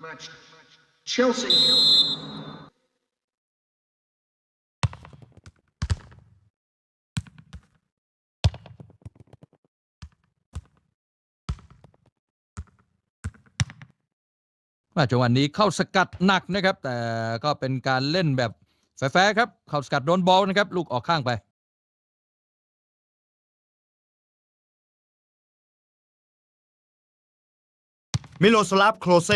match. Chelsea. ว่าจังหวะนี้เข้าสกัดหนักนะครับ แต่ก็เป็นการเล่นแบบแฟร์ๆครับ เข้าสกัดโดนบอลนะครับ ลูกออกข้างไปมิโลสลาฟโคลเซ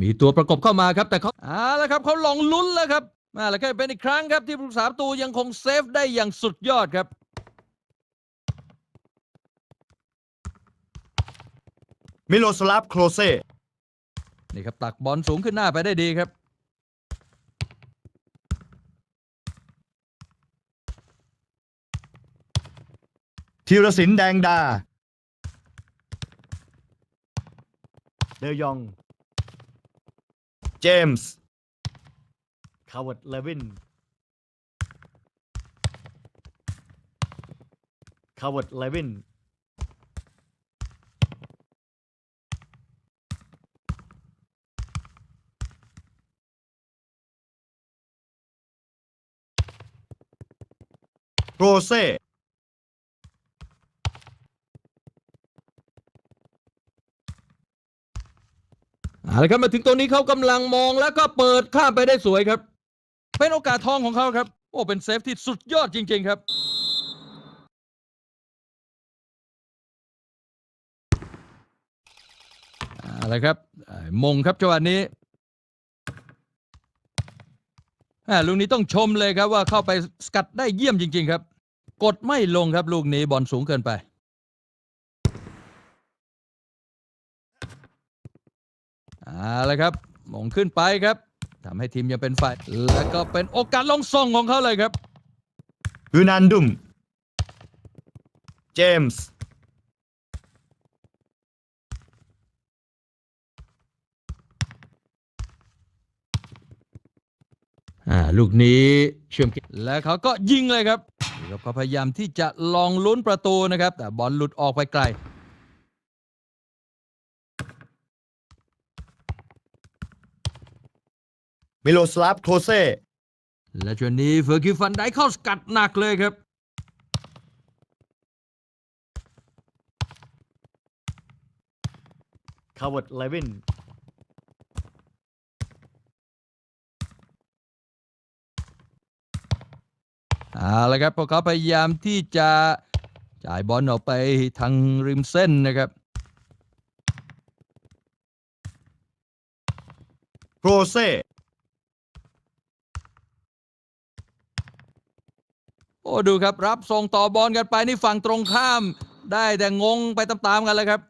มีตัวประกบเข้ามาครับ แต่เขาอ่าแล้วครับเขาลองลุ้นแล้วครับมาแล้วก็เป็นอีกครั้งครับที่ผู้สาประตูยังคงเซฟได้อย่างสุดยอดครับ มิโลสลาฟโคลเซนี่ครับตักบอลสูงขึ้นหน้าไปได้ดีครับ ธีรศินแดงดา เดยอง เจมส์คาร์วดเลวินคาร์วดเลวินโรเซ่ ละครับมาถึงตรงนี้เขากำลังมองแล้วก็เปิดข้ามไปได้สวยครับ เป็นโอกาสทองของเขาครับ โอ้เป็นเซฟที่สุดยอดจริง ๆ ครับอาละครับอ่ามงครับจังหวะนี้ลูกนี้ต้องชมเลยครับว่าเข้าไปสกัดได้เยี่ยมจริง ๆ ครับ กดไม่ลงครับลูกนี้บอลสูงเกินไป เอาละครับมงขึ้นไปครับทำให้ทีมยังเป็นฝ่ายแล้วก็เป็นโอกาสลงส่งของเขาเลยครับยูนันดุมเจมส์อ่าลูกนี้เชื่อมแล้วเขาก็ยิงเลยครับนี่ครับเขาพยายามที่จะลองลุ้นประตูนะครับ แต่บอลหลุดออกไปไกล มิโลสลาฟโคลเซและจวนนี้เฟอร์กิฟันได้เข้าสกัดหนักเลยครับ คาร์วดเลวิน เอาละครับพวกเขาพยายามที่จะจ่ายบอลออกไปทางริมเส้นนะครับโรเซ่ โอ้ดูครับรับส่งต่อบอลกันไปนี่ฝั่งตรงข้าม ได้แต่งงไปตามๆกันเลยครับ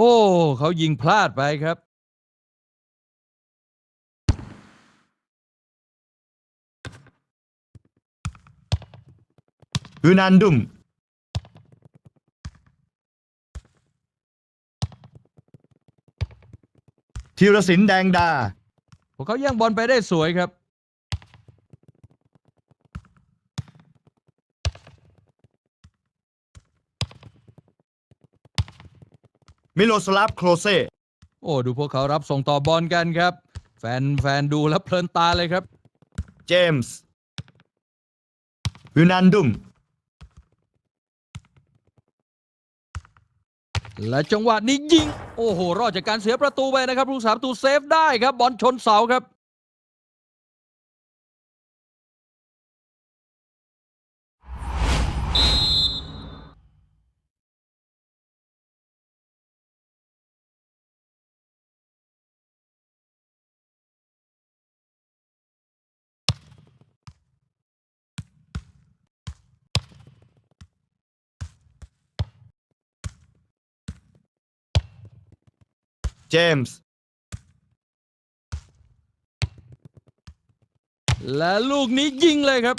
โอ้ เขายิงพลาดไปครับยูนันดุม ธีรศินแดงดา พวกเขาแย่งบอลไปได้สวยครับ มิโลสลาฟโคลเซโอ้ดูพวกเขารับส่งต่อบอลกันครับ แฟนแฟนดูแล้วเพลินตาเลยครับ เจมส์ยูนันดุมและจังหวะนี้ยิง โอ้โห รอดจากการเสียประตูไปนะครับผู้สาประตูเซฟได้ครับ บอลชนเสาครับ เจมส์ และลูกนี้ยิงเลยครับ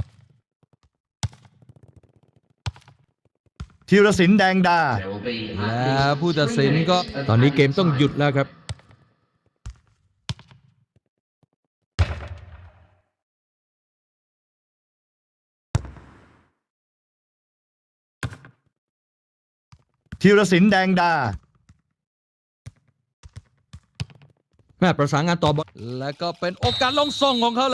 ธีรศิลป์แดงดา There will be และผู้ตัดสินก็ตอนนี้เกมต้องหยุดแล้วครับ ธีรศิลป์แดงดา แม่ ประสานงานต่อบอลและก็เป็นโอกาสลงส่งของเขา